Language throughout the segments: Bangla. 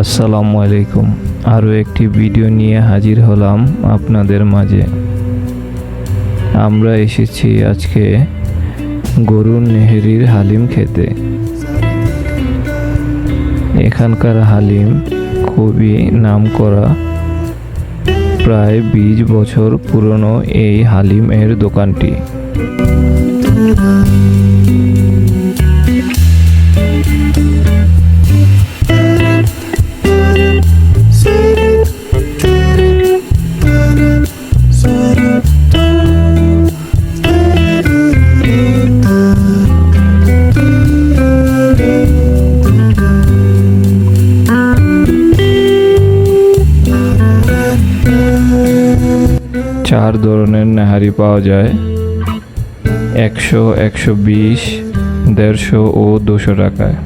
আসসালামু আলাইকুম। আরও একটি ভিডিও নিয়ে হাজির হলাম আপনাদের মাঝে। আমরা এসেছি আজকে গরুর নেহেরির হালিম খেতে। এখানকার হালিম খুবই নামকরা প্রায় বিশ বছর পুরনো এই হালিমের দোকানটি। চার ধরনের নাহারি পাওয়া যায়। একশো একশো বিশ দেড়শো ও দুশো টাকায়।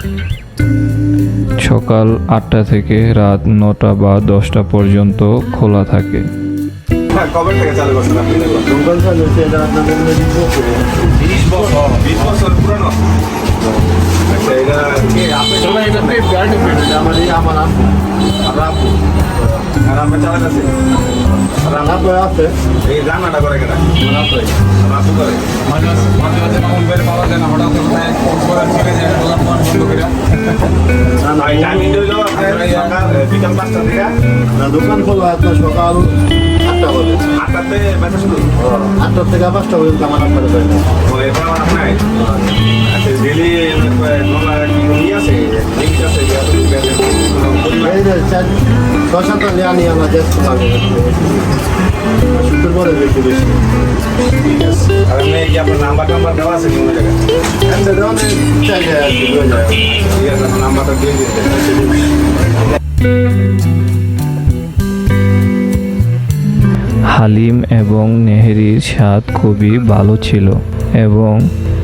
সকাল আটটা থেকে রাত নটা বা দশটা পর্যন্ত খোলা থাকে। হ্যাঁ, কবে থেকে চালু করছেন আপনি? এগুলো? দোকান চালু হয়েছে এটা আপনাদের নদীর পুকুরে। বিশ বছর? বিশ বছর পুরনো? আচ্ছা আমার এই আমার রান্না করে আছে। এই রান্নাটা করে আমার আব্বু আমার আপু করে। মাঝে মাঝে মাঝে মামুন বের পাওয়া যায় না হঠাৎ করে পরে চলে যায় দোকান পান বন্ধ করে রান্না আর টাইমিং হইল সকাল বিকাল পাঁচটা থেকে না, দোকান খোলা আপনার সকাল আটটা বাজে আটটাতে শুরু। থেকে পাঁচটা পর্যন্ত আমার আপনার পাই না ও এরপর আমার আপনার আচ্ছা ডেলি নোলা কি আছে? লিঙ্ক আছে যে আপনি বেচেন পরিমাণ এই যে চার দশ হাজার নিয়ে আনি আমার দেশ লাগে শুক্র পরে বেশি বেশি। ঠিক আছে আর এমনি কি আপনার নাম্বার টাম্বার দেওয়া আছে কোনো জায়গায়? একটা দোকানে চাইলে আর কি ঠিক আছে আমার নাম্বারটা দিয়ে দিতে হালিম এবং নেহেরির স্বাদ খুবই ভালো ছিল এবং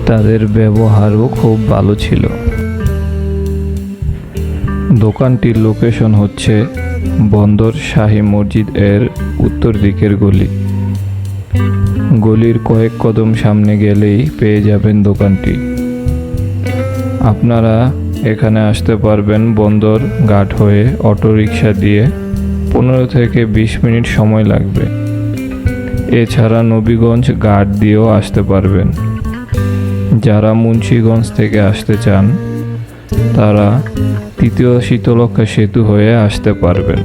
তাদের ব্যবহারও খুব ভালো ছিল। দোকানটির লোকেশন হচ্ছে বন্দর শাহী মসজিদ এর উত্তর দিকের গলি। গলির কয়েক কদম সামনে গেলেই পেয়ে যাবেন দোকানটি। আপনারা এখানে আসতে পারবেন বন্দর ঘাট হয়ে অটোরিকশা দিয়ে। পনেরো থেকে বিশ মিনিট সময় লাগবে। এছাড়া নবীগঞ্জ ঘাট দিয়েও আসতে পারবেন। যারা মুন্সীগঞ্জ থেকে আসতে চান, তারা তৃতীয় শীতলক্ষা সেতু হয়ে আসতে পারবেন।